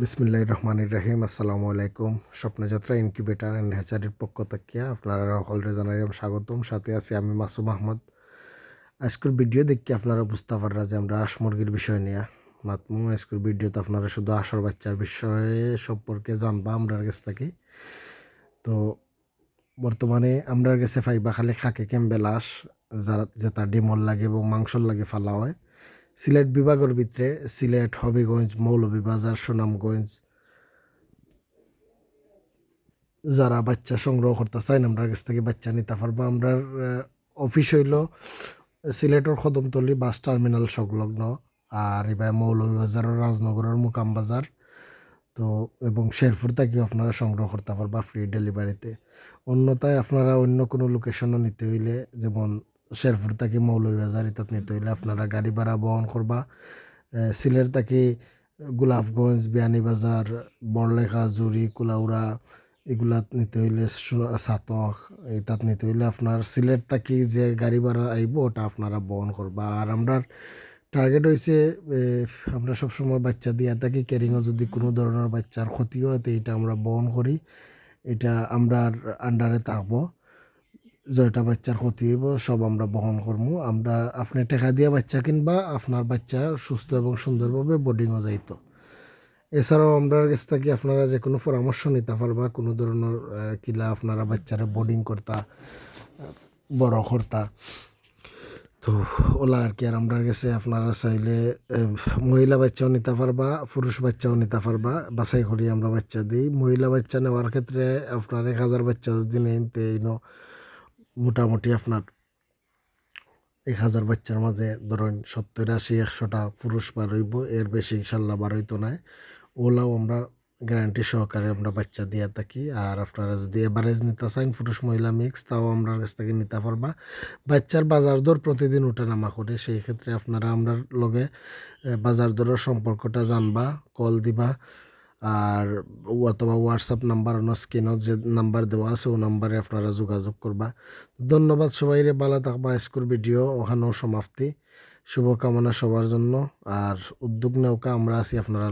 বিসমিল্লাহ রহমানির রাহিম। আসসালামু আলাইকুম স্বপ্নযাত্রা ইনকিউবেটার অ্যান্ড হ্যাচারির পক্ষ থেকে আপনারা সকলরে জানাইলাম স্বাগতম। সাথে আছি আমি মাসুম আহমদ। আজকের ভিডিও দেখি আপনারা বুঝতে পাররা যে আমরা হাঁস মুরগির বিষয় নিয়ে। মাতমু, আজকের ভিডিওতে আপনারা শুধু আসর বাচ্চার বিষয়ে সম্পর্কে জানবা আমরার কাছ থেকে। তো বর্তমানে আমরার কাছে ফাইবা খালি খাকে ক্যাম্বেল হাঁস, যারা যে তার ডিমল লাগে এবং মাংসর লাগে ফালা হয়। সিলেট বিভাগের ভিতরে সিলেট, হবিগঞ্জ, মৌলভীবাজার, সুনামগঞ্জ যারা বাচ্চা সংগ্রহ করতে চাই আমরা কাছ থেকে বাচ্চা নিতে পারব। আমরা অফিস হইল সিলেটের কদমতলি বাস টার্মিনাল সংলগ্ন আর এবার মৌলভীবাজারের রাজনগরের মুকাম বাজার। তো, এবং শেরপুর থেকে আপনারা সংগ্রহ করতে পারবা ফ্রি ডেলিভারিতে অন্যথায় আপনারা অন্য কোনো লোকেশনও নিতে হইলে, যেমন শেরপুর থেকে মৌলভীবাজার ইত্যাদ নিতে হইলে আপনারা গাড়ি ভাড়া বহন করবা। সিলেট থেকে গোলাপগঞ্জ, বিয়ানীবাজার, বড়লেখা, জুরি, কুলাউড়া এগুলাত নিতে হইলে সাতক ইত্যাদ নিতে হইলে আপনার সিলেট থেকে যে গাড়ি ভাড়া আইব ওটা আপনারা বহন করবা। আর আমরা টার্গেট হয়েছে আমরা সবসময় বাচ্চা দিয়া থাকি, ক্যারিংও যদি কোনো ধরনের বাচ্চার ক্ষতি হয় তো এটা আমরা বহন করি। এটা আমরা আন্ডারে থাকব। জয়টা বাচ্চার ক্ষতি হইব, সব আমরা বহন করব আমরা আপনি টেকা দিয়া বাচ্চা কিনবা, আপনার বাচ্চা সুস্থ এবং সুন্দরভাবে বোর্ডিংও যাইত। এছাড়াও আমরা কাছ থেকে আপনারা যে কোনো পরামর্শ নিতে পারবা, কোনো ধরনের কিলা আপনারা বাচ্চারা বোর্ডিং করতা, বড় করতা। তো ওলা আর কি, আর আমরা গেছে আপনারা চাইলে মহিলা বাচ্চাও নিতে পারবা, পুরুষ বাচ্চাও নিতে পারবা, বাছাই করি আমরা বাচ্চা দিই। মহিলা বাচ্চা নেওয়ার ক্ষেত্রে আপনার এক হাজার বাচ্চা যদি নেন তো মোটামুটি আপনার এক হাজার বাচ্চার মাঝে ধরেন সত্তর আশি, একশোটা পুরুষ বার হইব, এর বেশি ইনশাল্লাহ বার হইতো না। ওলাও আমরা গ্যারান্টি সহকারে আমরা বাচ্চা দিয়ে থাকি। আর আপনারা যদি এভারেজ নিতে চান পুরুষ মহিলা মিক্স তাও আমরা কাছ থেকে নিতে পারবা। বাচ্চার বাজার দর প্রতিদিন নামা করে, সেই ক্ষেত্রে আপনারা আমরা লগে বাজার দরের সম্পর্কটা জানবা কল দিবা। আর অথবা হোয়াটসঅ্যাপ নাম্বার অন্য স্ক্রিনত যে নাম্বার দেওয়া আছে ও নাম্বারে আপনারা যোগাযোগ করবা। ধন্যবাদ সবাইরে বালা থাকবা স্কুল ভিডিও ওখানেও সমাপ্তি। শুভকামনা সবার জন্য, আর উদ্যোগ নৌকা আমরা আছি আপনারা